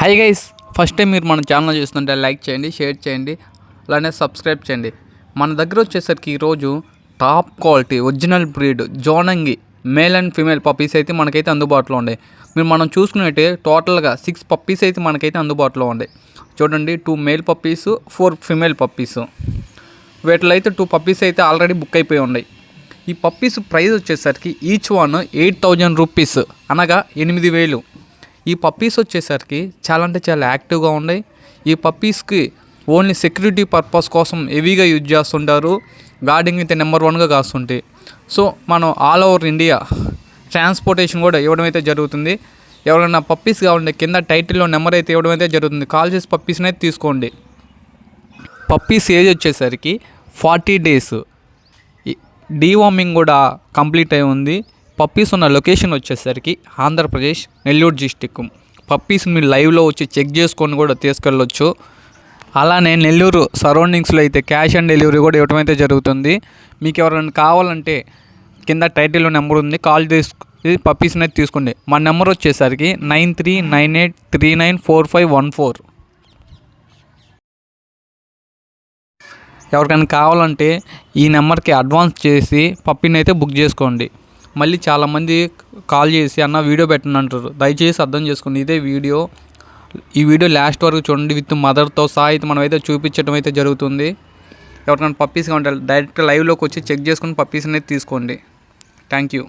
Hi guys first time మీరు మన channel చూస్తుంటే లైక్ చేయండి షేర్ చేయండి అలానే సబ్స్క్రైబ్ చేయండి. మన దగ్గర వచ్చేసరికి ఈరోజు top quality original breed Jonangi male and female puppies అయితే మనకైతే అందుబాటులో ఉన్నాయి. మీరు మనం చూసుకున్నట్టే టోటల్గా సిక్స్ పప్పీస్ అయితే మనకైతే అందుబాటులో ఉన్నాయి. చూడండి two male puppies four female puppies వీటిలో అయితే టూ పప్పీస్ అయితే ఆల్రెడీ బుక్ అయిపోయి ఉన్నాయి. ఈ పప్పీస్ ప్రైస్ వచ్చేసరికి each one eight thousand rupees అనగా ఎనిమిది వేలు. ఈ పప్పీస్ వచ్చేసరికి చాలా అంటే చాలా యాక్టివ్గా ఉన్నాయి. ఈ పప్పీస్కి ఓన్లీ సెక్యూరిటీ పర్పస్ కోసం హెవీగా యూజ్ చేస్తుంటారు. గార్డింగ్ అయితే నెంబర్ వన్గా కాస్తుంటాయి సో మనం ఆల్ ఓవర్ ఇండియా ట్రాన్స్పోర్టేషన్ కూడా ఇవ్వడం అయితే జరుగుతుంది. ఎవరైనా పప్పీస్ కావాలంటే కింద టైటిల్లో నెంబర్ అయితే ఇవ్వడం అయితే జరుగుతుంది. కాల్ చేసి పప్పీస్ని అయితే తీసుకోండి. పప్పీస్ ఏజ్ వచ్చేసరికి ఫార్టీ డేస్ డీవార్మింగ్ కూడా కంప్లీట్ అయి ఉంది. పప్పీస్ ఉన్న లొకేషన్ వచ్చేసరికి ఆంధ్రప్రదేశ్ నెల్లూరు డిస్టిక్ పప్పీస్ మీరు లైవ్లో వచ్చి చెక్ చేసుకొని కూడా తీసుకెళ్ళొచ్చు. అలానే నెల్లూరు సరౌండింగ్స్లో అయితే క్యాష్ ఆన్ డెలివరీ కూడా ఇవ్వడం అయితే జరుగుతుంది. మీకు ఎవరైనా కావాలంటే కింద టైటిల్లో నెంబర్ ఉంది కాల్ చేసి పప్పీస్ని అయితే తీసుకోండి. మా నెంబర్ వచ్చేసరికి nine three nine eight three nine four five one four. ఎవరికైనా కావాలంటే ఈ నెంబర్కి అడ్వాన్స్ చేసి పప్పీని అయితే బుక్ చేసుకోండి. మళ్ళీ చాలామంది కాల్ చేసి అన్న వీడియో పెట్టండి అంటారు. దయచేసి అర్థం చేసుకోండి ఇదే వీడియో. ఈ వీడియో లాస్ట్ వరకు చూడండి. విత్ మదర్తో సహా అయితే మనం అయితే చూపించడం అయితే జరుగుతుంది. ఎవరికైనా పప్పీస్ కావాలంటే డైరెక్ట్ లైవ్లోకి వచ్చి చెక్ చేసుకుని పప్పీస్ అనేది తీసుకోండి. Thank you.